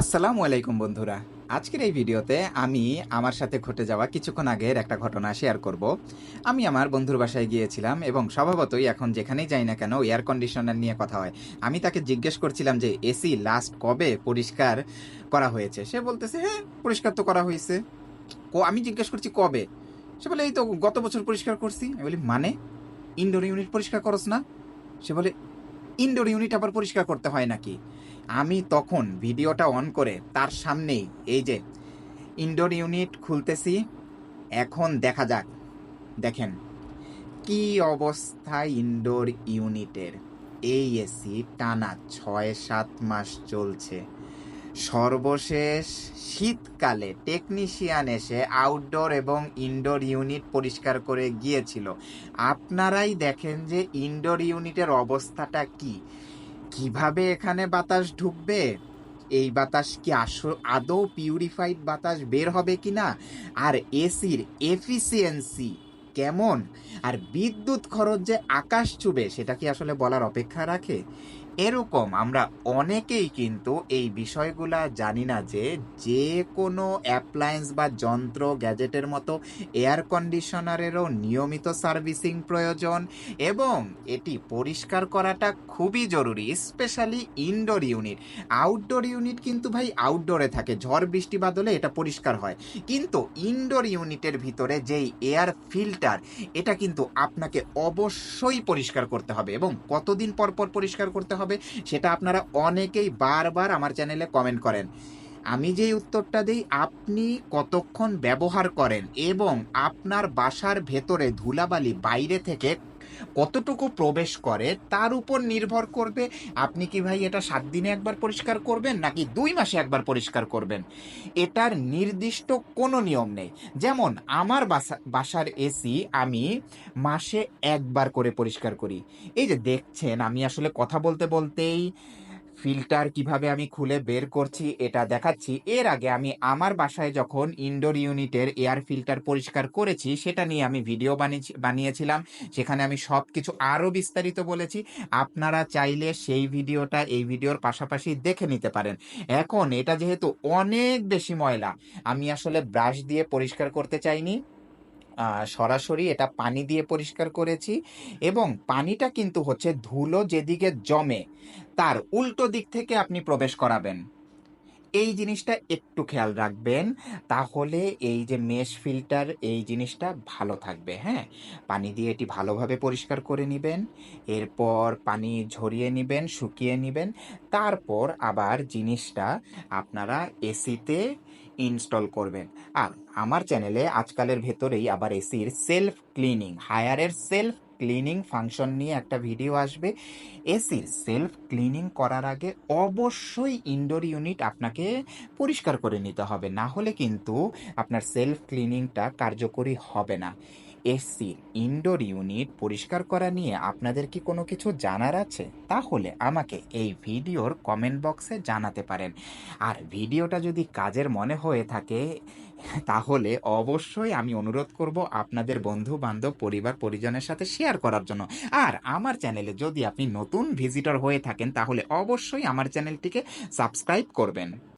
আসসালামু আলাইকুম বন্ধুরা। আজকের এই ভিডিওতে আমি আমার সাথে ঘটে যাওয়া কিছুক্ষণ আগের একটা ঘটনা শেয়ার করব। আমি আমার বন্ধুর বাসায় গিয়েছিলাম এবং স্বভাবতই এখন যেখানেই যাই না কেন এয়ার কন্ডিশনার নিয়ে কথা হয়। আমি তাকে জিজ্ঞেস করছিলাম যে, এসি লাস্ট কবে পরিষ্কার করা হয়েছে? সে বলতেছে হ্যাঁ পরিষ্কার তো করা হয়েছে। আমি জিজ্ঞেস করছি, কবে? সে বলে, এই তো গত বছর পরিষ্কার করছি। বলি মানে? ইনডোর ইউনিট পরিষ্কার করস না? সে বলে ইনডোর ইউনিট আবার পরিষ্কার করতে হয় নাকি? আমি তখন ভিডিওটা অন করে তার সামনেই, এই যে ইনডোর ইউনিট খুলতেছি, এখন দেখা যাক। দেখেন, কি অবস্থা ইনডোর ইউনিটের এই এসি টানা ছয় সাত মাস চলছে। সর্বশেষ শীতকালে টেকনিশিয়ান এসে আউটডোর এবং ইনডোর ইউনিট পরিষ্কার করে গিয়েছিল। আপনারাই দেখেন যে ইনডোর ইউনিটের অবস্থাটা কি। কীভাবে এখানে বাতাস ঢুকবে? এই বাতাস কি আস- আদৌ পিউরিফাইড বাতাস বের হবে কি না আর এসির এফিসিয়েন্সি কেমন? আর বিদ্যুৎ খরচ যে আকাশ চুবে, সেটা কি আসলে বলার অপেক্ষা রাখে? এরকম আমরা অনেকেই কিন্তু এই বিষয়গুলা জানি না যে যে কোনো অ্যাপ্লায়েন্স বা যন্ত্র গ্যাজেটের মতো এয়ার কন্ডিশনারেরও নিয়মিত সার্ভিসিং প্রয়োজন এবং এটি পরিষ্কার করাটা খুবই জরুরি specially indoor unit outdoor unit কিন্তু ভাই আউটডোরে থাকে, ঝড় বৃষ্টি বাদলে এটা পরিষ্কার হয়। কিন্তু ইনডোর ইউনিটের ভিতরে যেই এয়ার ফিল্টার এটা কিন্তু আপনাকে অবশ্যই পরিষ্কার করতে হবে এবং কতদিন পর পর পরিষ্কার করতে হবে সেটা আপনারা অনেকেই বারবার আমার চ্যানেলে কমেন্ট করেন। আমি যেই উত্তরটা দিই, আপনি কতক্ষণ ব্যবহার করেন এবং আপনার বাসার ভেতরে ধুলাবালি বাইরে থেকে কতটুকু প্রবেশ করে তার উপর নির্ভর করবে। আপনি কি ভাই এটা সাত দিনে একবার পরিষ্কার করবেন নাকি দুই মাসে একবার পরিষ্কার করবেন? এটার নির্দিষ্ট কোনো নিয়ম নেই। যেমন আমার বাসা, বাসার এসি আমি মাসে একবার করে পরিষ্কার করি। এই যে দেখছেন, আমি আসলে কথা বলতে বলতেই ফিল্টার কীভাবে আমি খুলে বের করছি এটা দেখাচ্ছি। এর আগে আমি আমার বাসায় যখন ইনডোর ইউনিটের এয়ার ফিল্টার পরিষ্কার করেছি, সেটা নিয়ে আমি ভিডিও বানিয়েছি, বানিয়েছিলাম। সেখানে আমি সব কিছু আরও বিস্তারিত বলেছি। আপনারা চাইলে সেই ভিডিওটা এই ভিডিওর পাশাপাশি দেখে নিতে পারেন। এখন এটা যেহেতু অনেক বেশি ময়লা, আমি আসলে ব্রাশ দিয়ে পরিষ্কার করতে চাইনি। সরাসরি এটা পানি দিয়ে পরিষ্কার করেছি এবং পানিটা কিন্তু হচ্ছে ধুলো যেদিকে জমে তার উল্টো দিক থেকে আপনি প্রবেশ করাবেন। এই জিনিসটা একটু খেয়াল রাখবেন, তাহলে এই যে মেশ ফিল্টার এই জিনিসটা ভালো থাকবে হ্যাঁ? পানি দিয়ে এটি ভালোভাবে পরিষ্কার করে নেবেন, এরপর পানি ঝরিয়ে নেবেন, শুকিয়ে নেবেন, তারপর আবার জিনিসটা আপনারা এসিতে ইনস্টল করবেন। আর আমার চ্যানেলে আজকালের ভেতরেই আবার এসির সেলফ ক্লিনিং হায়ারের সেলফ ক্লিনিং ফাংশন নিয়ে একটা ভিডিও আসবে। এসির সেলফ ক্লিনিং করার আগে অবশ্যই ইনডোর ইউনিট আপনাকে পরিষ্কার করে নিতে হবে। না হলে কিন্তু আপনার সেলফ ক্লিনিংটা কার্যকরী হবে না। এসির ইনডোর ইউনিট পরিষ্কার করা নিয়ে আপনাদের কি কোনো কিছু জানার আছে? তাহলে আমাকে এই ভিডিওর কমেন্ট বক্সে জানাতে পারেন। আর ভিডিওটা যদি কাজের মনে হয়ে থাকে, তাহলে অবশ্যই আমি অনুরোধ করব আপনাদের বন্ধু বান্ধব পরিবার, পরিজনের সাথে শেয়ার করার জন্য। আর আমার চ্যানেলে যদি আপনি নতুন ভিজিটর হয়ে থাকেন, তাহলে অবশ্যই আমার চ্যানেলটিকে সাবস্ক্রাইব করবেন।